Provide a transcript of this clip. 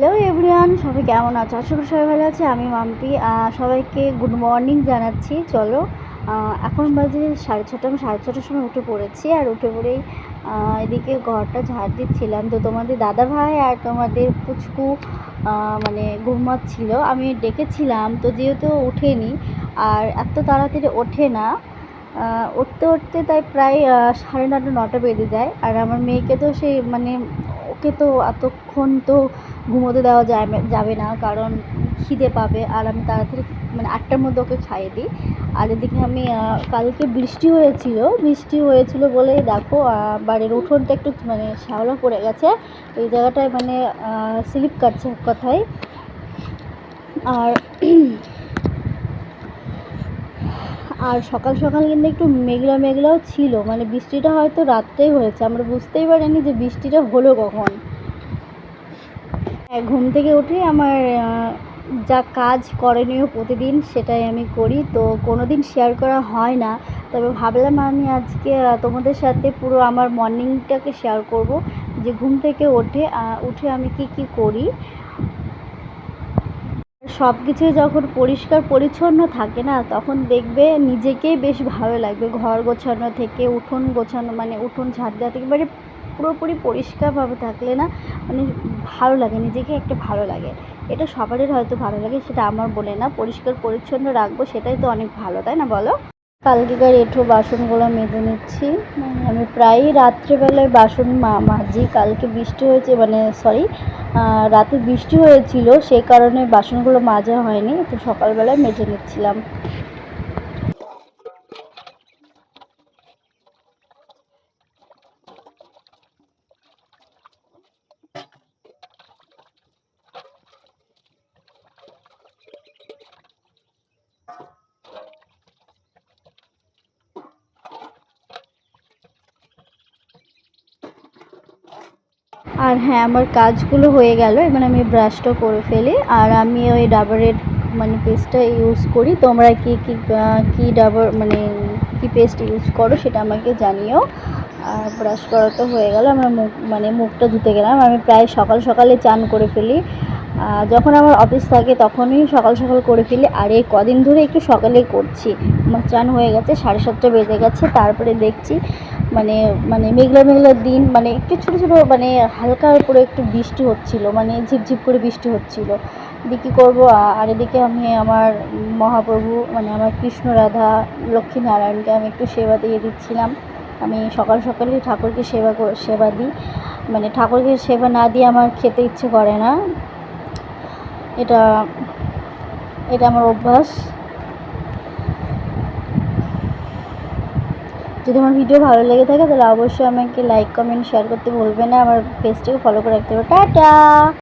Hello everyone সবাই কেমন আছো? আশা করি সবাই ভালো আছে, আমি মাম্পি সবাইকে গুড মর্নিং জানাচ্ছি, চলো এখন বাজে সাড়ে ছটা, আমি সাড়ে ছটার সময় উঠে পড়েছি, আর উঠে পড়েই এদিকে ঘরটা ঝাড় দিচ্ছিলাম। তো তোমাদের দাদা ভাই আর তোমাদের পুচকু মানে ঘুমাচ্ছিল, আমি ডেকেছিলাম, তো যেহেতু ওঠেনি, আর এত তাড়াতাড়ি ওঠে না উঠতে উঠতে তাই প্রায় সাড়ে নটা নটা বেজে যায়, আর আমার মেয়েকে তো সেই মানে ওকে তো এতক্ষণ তো ঘুমোতে দেওয়া যাবে না, কারণ খিদে পাবে। আর আমি তাড়াতাড়ি মানে আটটার মধ্যে ওকে খাইয়ে দিই। আর এদিকে আমি কালকে বৃষ্টি হয়েছিল বৃষ্টি হয়েছিল বলে দেখো বাড়ির উঠোনটা একটু মানে শ্যাওলা পড়ে গেছে। এই জায়গাটায় মানে স্লিপ কাটছে কথায়। আর আর সকাল সকাল কিন্তু একটু মেঘলা মেঘলাও ছিল। মানে বৃষ্টিটা হয়তো রাত্রেই হয়েছে। আমরা বুঝতেই পারিনি যে বৃষ্টিটা হলো কখন। হ্যাঁ ঘুম থেকে উঠে আমার যা কাজ করণীয় প্রতিদিন সেটাই আমি করি। তো কোনো দিন শেয়ার করা হয় না। তবে ভাবলাম আমি আজকে তোমাদের সাথে পুরো আমার মর্নিংটাকে শেয়ার করব। যে ঘুম থেকে ওঠে উঠে আমি কি কি করি। সব কিছুই যখন পরিষ্কার পরিচ্ছন্ন থাকে না, তখন দেখবে নিজেকেই বেশ ভালো লাগবে। ঘর গোছানো থেকে উঠোন গোছানো মানে উঠোন ঝাড় দেওয়া থেকে মানে পুরোপুরি পরিষ্কারভাবে থাকলে না মানে ভালো লাগে, নিজেকে একটা ভালো লাগে। এটা সবারই হয়তো ভালো লাগে, সেটা আমার বলে না। পরিষ্কার পরিচ্ছন্ন রাখব, সেটাই তো অনেক ভালো, তাই না বলো? কালকেকার এঁঠো বাসনগুলো মেজে নিচ্ছি। আমি প্রায়ই রাত্রেবেলায় বাসন মা- মাজি। কালকে বৃষ্টি হয়েছে মানে সরি রাতে বৃষ্টি হয়েছিল সেই কারণে বাসনগুলো মাজা হয়নি। তো সকালবেলায় মেজে নিচ্ছিলাম। আর হ্যাঁ আমার কাজগুলো হয়ে গেল। এবার আমি ব্রাশটা করে ফেলি। আর আমি ওই ডাবরের মানে পেস্টটা ইউজ করি। তোমরা কি কি কী ডাবর মানে কি পেস্ট ইউজ করো সেটা আমাকে জানিও। আর ব্রাশ করা তো হয়ে গেল। আমরা মুখ মানে মুখটা ধুতে গেলাম। আমি প্রায় সকাল সকালে চান করে ফেলি। যখন আমার অফিস থাকে তখনই সকাল সকাল করে ফেলি। আর এই কদিন ধরে একটু সকালেই করছি। আমার চান হয়ে গেছে, সাড়ে সাতটা বেজে গেছে। তারপরে দেখছি মানে মানে মেঘলা মেঘলা দিন মানে একটু ছোটো ছোটো মানে হালকা করে একটু বৃষ্টি হচ্ছিল মানে ঝিপঝিপ করে বৃষ্টি হচ্ছিল। দিয়ে কী করব? আর এদিকে আমি আমার মহাপ্রভু মানে আমার কৃষ্ণ রাধা লক্ষ্মী নারায়ণকে আমি একটু সেবা দিয়ে দিচ্ছিলাম। আমি সকাল সকালই ঠাকুরকে সেবা সেবা দিই। মানে ঠাকুরকে সেবা না দিয়ে আমার খেতে ইচ্ছে করে না। এটা এটা আমার অভ্যাস। যদি আমার ভিডিও ভালো লেগে থাকে, তাহলে অবশ্যই আমাকে লাইক কমেন্ট শেয়ার করতে ভুলবে না। আমার পেজটিকে ফলো করে রাখতে হবে। টাটা!